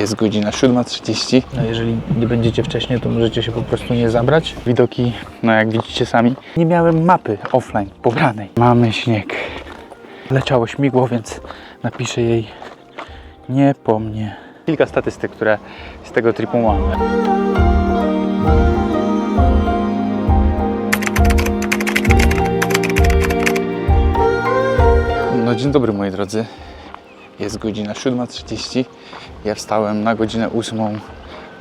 Jest godzina 7.30. No jeżeli nie będziecie wcześniej, to możecie się po prostu nie zabrać. Widoki, no jak widzicie sami. Nie miałem mapy offline pobranej. Mamy śnieg. Leciało śmigło, więc napiszę jej nie po mnie. Kilka statystyk, które z tego tripu mam. No dzień dobry moi drodzy. Jest godzina 7.30. Ja wstałem na godzinę 8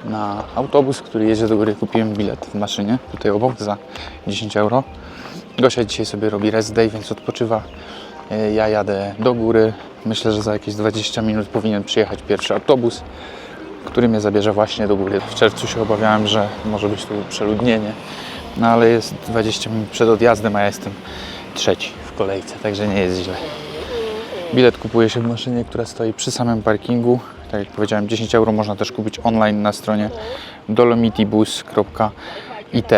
na autobus, który jedzie do góry. Kupiłem bilet w maszynie, tutaj obok za 10 euro. Gosia dzisiaj sobie robi rest day, więc odpoczywa. E, Ja jadę do góry. Myślę, że za jakieś 20 minut powinien przyjechać pierwszy autobus, który mnie zabierze właśnie do góry. W czerwcu się obawiałem, że może być tu przeludnienie, no ale jest 20 minut przed odjazdem, a ja jestem trzeci w kolejce, także nie jest źle. Bilet kupuje się w maszynie, która stoi przy samym parkingu. Tak jak powiedziałem, 10 euro można też kupić online na stronie dolomitibus.it.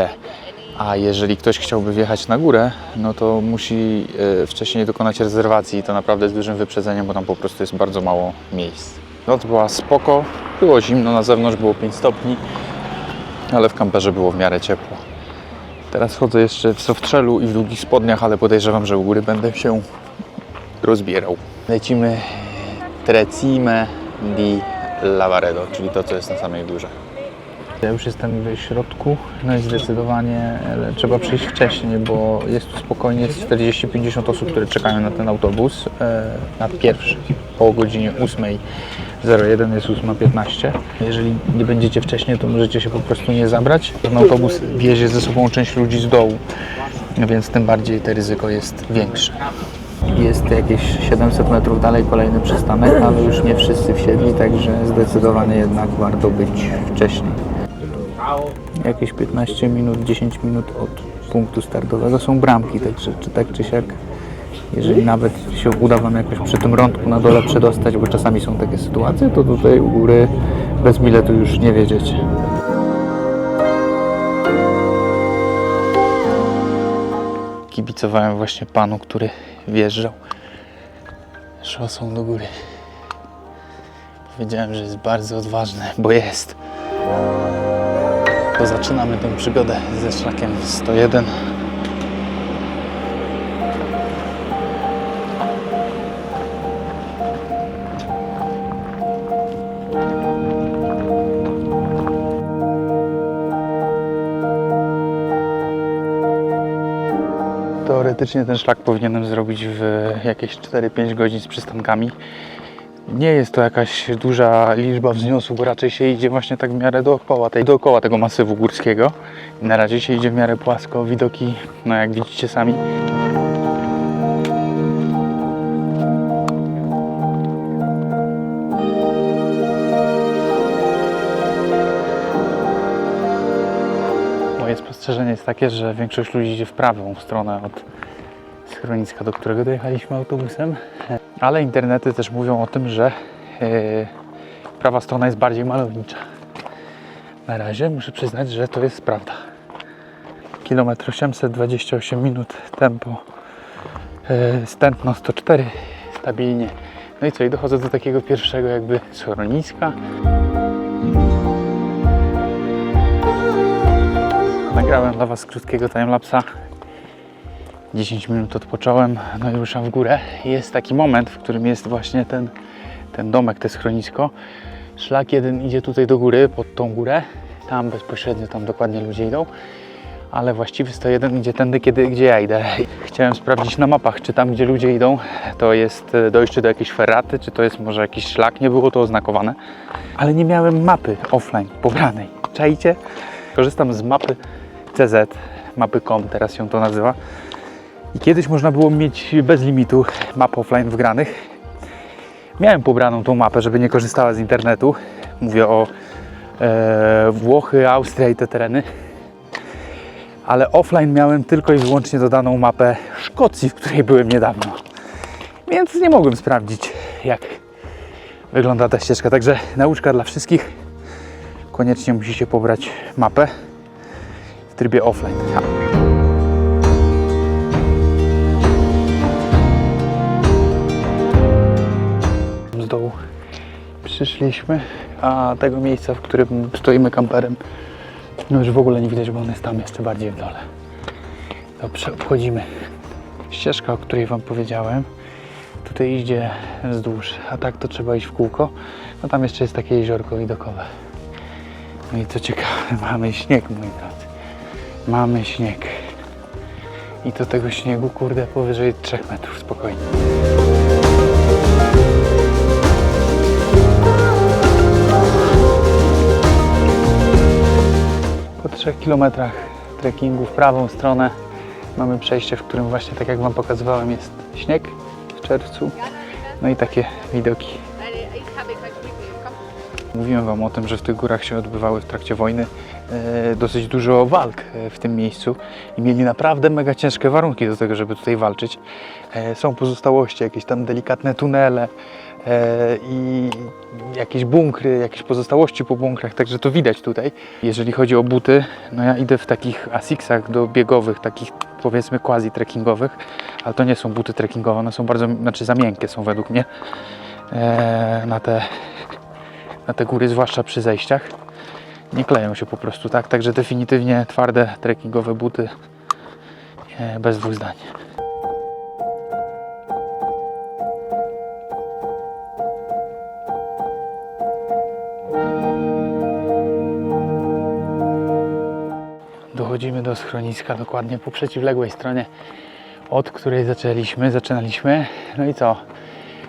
A jeżeli ktoś chciałby wjechać na górę, no to musi e, wcześniej dokonać rezerwacji i to naprawdę z dużym wyprzedzeniem, bo tam po prostu jest bardzo mało miejsc. Noc była spoko, było zimno na zewnątrz, było 5 stopni, ale w kamperze było w miarę ciepło. Teraz chodzę jeszcze w softrzelu i w długich spodniach, ale podejrzewam, że u góry będę się rozbierał. Lecimy Trecime di Lavaredo, czyli to, co jest na samej górze. Ja już jestem w środku, no i zdecydowanie ale trzeba przyjść wcześniej, bo jest tu spokojnie z 40-50 osób, które czekają na ten autobus, e, na pierwszy, po godzinie 8.01 jest 8.15. Jeżeli nie będziecie wcześniej, to możecie się po prostu nie zabrać. Ten autobus wiezie ze sobą część ludzi z dołu, więc tym bardziej to ryzyko jest większe. Jest jakieś 700 metrów dalej kolejny przystanek, ale już nie wszyscy wsiedli, także zdecydowanie jednak warto być wcześniej. Jakieś 15 minut, 10 minut od punktu startowego są bramki, także czy tak czy siak, jeżeli nawet się uda Wam jakoś przy tym rądku na dole przedostać, bo czasami są takie sytuacje, to tutaj u góry bez biletu już nie wiedziecie. Kibicowałem właśnie panu, który wjeżdżał szosą do góry. Powiedziałem, że jest bardzo odważny, bo jest. To zaczynamy tę przygodę ze szlakiem 101. Teoretycznie ten szlak powinienem zrobić w jakieś 4-5 godzin z przystankami. Nie jest to jakaś duża liczba wzniosłu, bo raczej się idzie właśnie tak w miarę dookoła, tej, dookoła tego masywu górskiego. Na razie się idzie w miarę płasko, widoki, no jak widzicie sami. Spostrzeżenie jest takie, że większość ludzi idzie w prawą stronę od schroniska, do którego dojechaliśmy autobusem. Ale internety też mówią o tym, że e, prawa strona jest bardziej malownicza. Na razie muszę przyznać, że to jest prawda. Kilometr 828 minut, tempo e, stętno 104, stabilnie. No i co, i dochodzę do takiego pierwszego jakby schroniska. Nagrałem dla Was krótkiego timelapsa 10 minut odpocząłem, no i ruszam w górę. Jest taki moment, w którym jest właśnie ten, ten domek, te schronisko. Szlak jeden idzie tutaj do góry, pod tą górę. Tam bezpośrednio, tam dokładnie ludzie idą. Ale właściwy 101 idzie tędy, kiedy, gdzie ja idę. Chciałem sprawdzić na mapach, czy tam, gdzie ludzie idą, to jest e, dojście do jakiejś ferraty, czy to jest może jakiś szlak. Nie było to oznakowane. Ale nie miałem mapy offline pobranej. Czajcie? Korzystam z mapy CZ, mapy.com teraz się to nazywa. I kiedyś można było mieć bez limitu map offline wgranych. Miałem pobraną tą mapę, żeby nie korzystała z internetu. Mówię o e, Włochy, Austria i te tereny. Ale offline miałem tylko i wyłącznie dodaną mapę Szkocji, w której byłem niedawno. Więc nie mogłem sprawdzić, jak wygląda ta ścieżka. Także nauczka dla wszystkich. Koniecznie musicie pobrać mapę trybie offline. z dołu przyszliśmy. a tego miejsca, w którym stoimy kamperem, no już w ogóle nie widać, bo on jest tam jeszcze bardziej w dole. Dobrze, obchodzimy. Ścieżka, o której Wam powiedziałem, tutaj idzie wzdłuż, a tak to trzeba iść w kółko. No tam jeszcze jest takie jeziorko widokowe. No i co ciekawe, mamy śnieg, moi drodzy. Mamy śnieg. I to tego śniegu, kurde, powyżej 3 metrów spokojnie. Po 3 kilometrach trekkingu w prawą stronę mamy przejście, w którym właśnie, tak jak Wam pokazywałem, jest śnieg w czerwcu. No i takie widoki. Mówiłem Wam o tym, że w tych górach się odbywały w trakcie wojny dosyć dużo walk e, w tym miejscu i mieli naprawdę mega ciężkie warunki do tego, żeby tutaj walczyć. E, są pozostałości, jakieś tam delikatne tunele e, i jakieś bunkry, jakieś pozostałości po bunkrach, także to widać tutaj. Jeżeli chodzi o buty, no ja idę w takich Asicsach do biegowych, takich powiedzmy quasi trekkingowych, ale to nie są buty trekkingowe, one są bardzo, znaczy za miękkie są według mnie e, na te na te góry, zwłaszcza przy zejściach. Nie kleją się po prostu tak, także definitywnie twarde trekkingowe buty e, bez dwóch zdań. Dochodzimy do schroniska dokładnie po przeciwległej stronie, od której zaczęliśmy, zaczynaliśmy. No i co?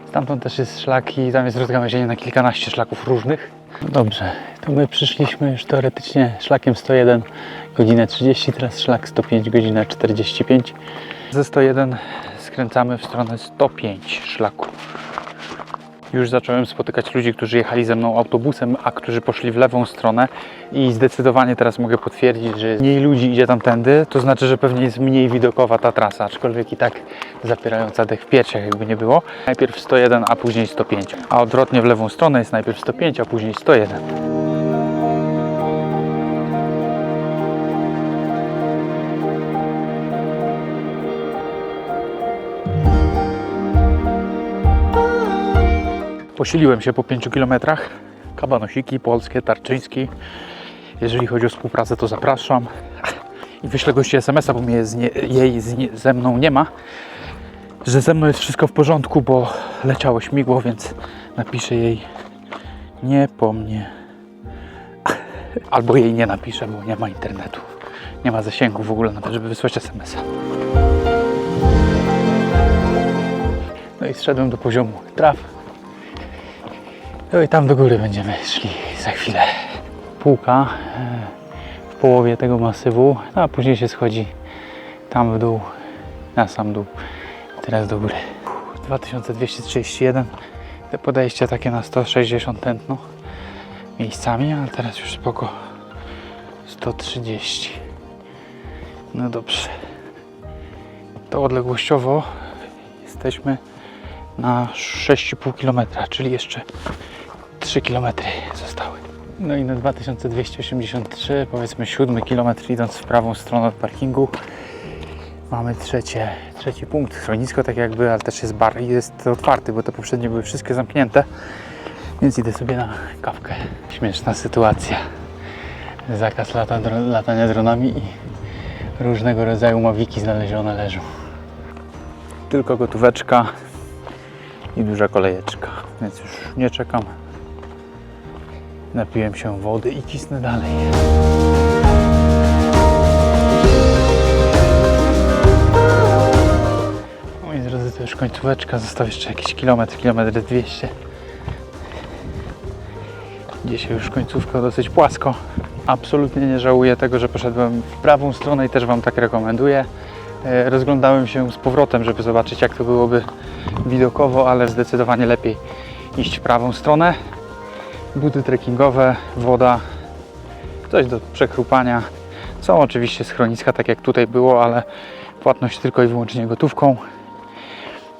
Stamtąd też jest szlak i tam jest rozgałęzienie na kilkanaście szlaków różnych. Dobrze, to my przyszliśmy już teoretycznie szlakiem 101 godzinę 30, teraz szlak 105 godzinę 45. Ze 101 skręcamy w stronę 105 szlaku. Już zacząłem spotykać ludzi, którzy jechali ze mną autobusem, a którzy poszli w lewą stronę i zdecydowanie teraz mogę potwierdzić, że mniej ludzi idzie tamtędy, to znaczy, że pewnie jest mniej widokowa ta trasa, aczkolwiek i tak zapierająca dech w piersiach, jakby nie było. Najpierw 101, a później 105, a odwrotnie w lewą stronę jest najpierw 105, a później 101. Posiliłem się po 5 kilometrach. Kabanosiki polskie, Tarczyński. Jeżeli chodzi o współpracę, to zapraszam. I wyślę gości SMS-a, bo mnie z nie, jej z nie, ze mną nie ma. Że ze mną jest wszystko w porządku, bo leciało śmigło, więc napiszę jej nie po mnie. Albo jej nie napiszę, bo nie ma internetu. Nie ma zasięgu w ogóle na to, żeby wysłać SMS-a. No i zszedłem do poziomu traw. No i tam do góry będziemy szli za chwilę. Półka e, w połowie tego masywu, no a później się schodzi tam w dół, na sam dół. Teraz do góry. 2231. Te podejście takie na 160 tętno miejscami, a teraz już spoko 130. No dobrze. To odległościowo jesteśmy na 6,5 km, czyli jeszcze 3 km zostały. No i na 2283, powiedzmy 7 km idąc w prawą stronę od parkingu, mamy trzecie, trzeci punkt. Schronisko tak jakby, ale też jest bar i jest otwarty, bo te poprzednie były wszystkie zamknięte. Więc idę sobie na kawkę. Śmieszna sytuacja. Zakaz lata, dro, latania dronami i różnego rodzaju mawiki znalezione leżą. Tylko gotóweczka i duża kolejeczka, więc już nie czekam. Napiłem się wody i cisnę dalej. Moi drodzy, to już końcóweczka, został jeszcze jakiś kilometr, kilometr 200. Dzisiaj już końcówka dosyć płasko. Absolutnie nie żałuję tego, że poszedłem w prawą stronę i też Wam tak rekomenduję. E, Rozglądałem się z powrotem, żeby zobaczyć jak to byłoby widokowo, ale zdecydowanie lepiej iść w prawą stronę. Buty trekkingowe, woda, coś do przekrupania. Są oczywiście schroniska, tak jak tutaj było, ale płatność tylko i wyłącznie gotówką.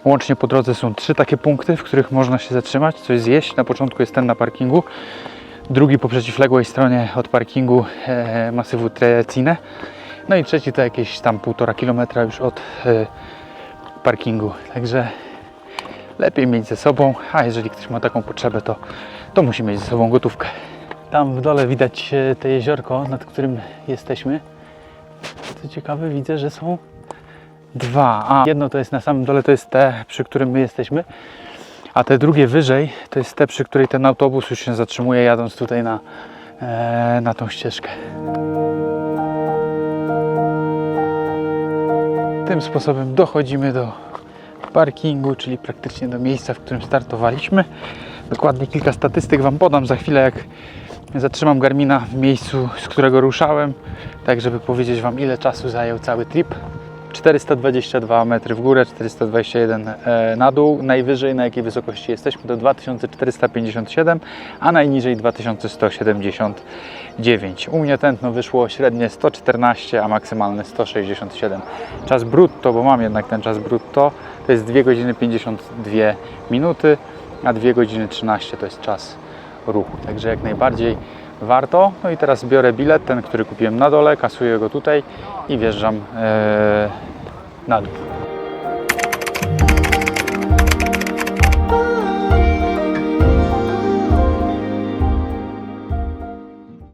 Łącznie po drodze są trzy takie punkty, w których można się zatrzymać, coś zjeść. Na początku jest ten na parkingu, drugi po przeciwległej stronie od parkingu e, masywu Trecine. No i trzeci to jakieś tam półtora kilometra już od e, parkingu. Także lepiej mieć ze sobą, a jeżeli ktoś ma taką potrzebę, to to musi mieć ze sobą gotówkę. Tam w dole widać e, te jeziorko, nad którym jesteśmy. Co ciekawe, widzę, że są dwa. A jedno to jest na samym dole, to jest te, przy którym my jesteśmy. A te drugie wyżej to jest te, przy której ten autobus już się zatrzymuje, jadąc tutaj na, e, na tą ścieżkę. Tym sposobem dochodzimy do parkingu, czyli praktycznie do miejsca, w którym startowaliśmy. Dokładnie kilka statystyk Wam podam za chwilę, jak zatrzymam Garmina w miejscu, z którego ruszałem, tak żeby powiedzieć Wam, ile czasu zajął cały trip. 422 metry w górę, 421 e, na dół. Najwyżej, na jakiej wysokości jesteśmy, to 2457, a najniżej 2179. U mnie tętno wyszło średnie 114, a maksymalne 167. Czas brutto, bo mam jednak ten czas brutto, to jest 2 godziny 52 minuty, a 2 godziny 13 to jest czas ruchu. także jak najbardziej warto. No i teraz biorę bilet, ten, który kupiłem na dole, kasuję go tutaj i wjeżdżam e, na dół.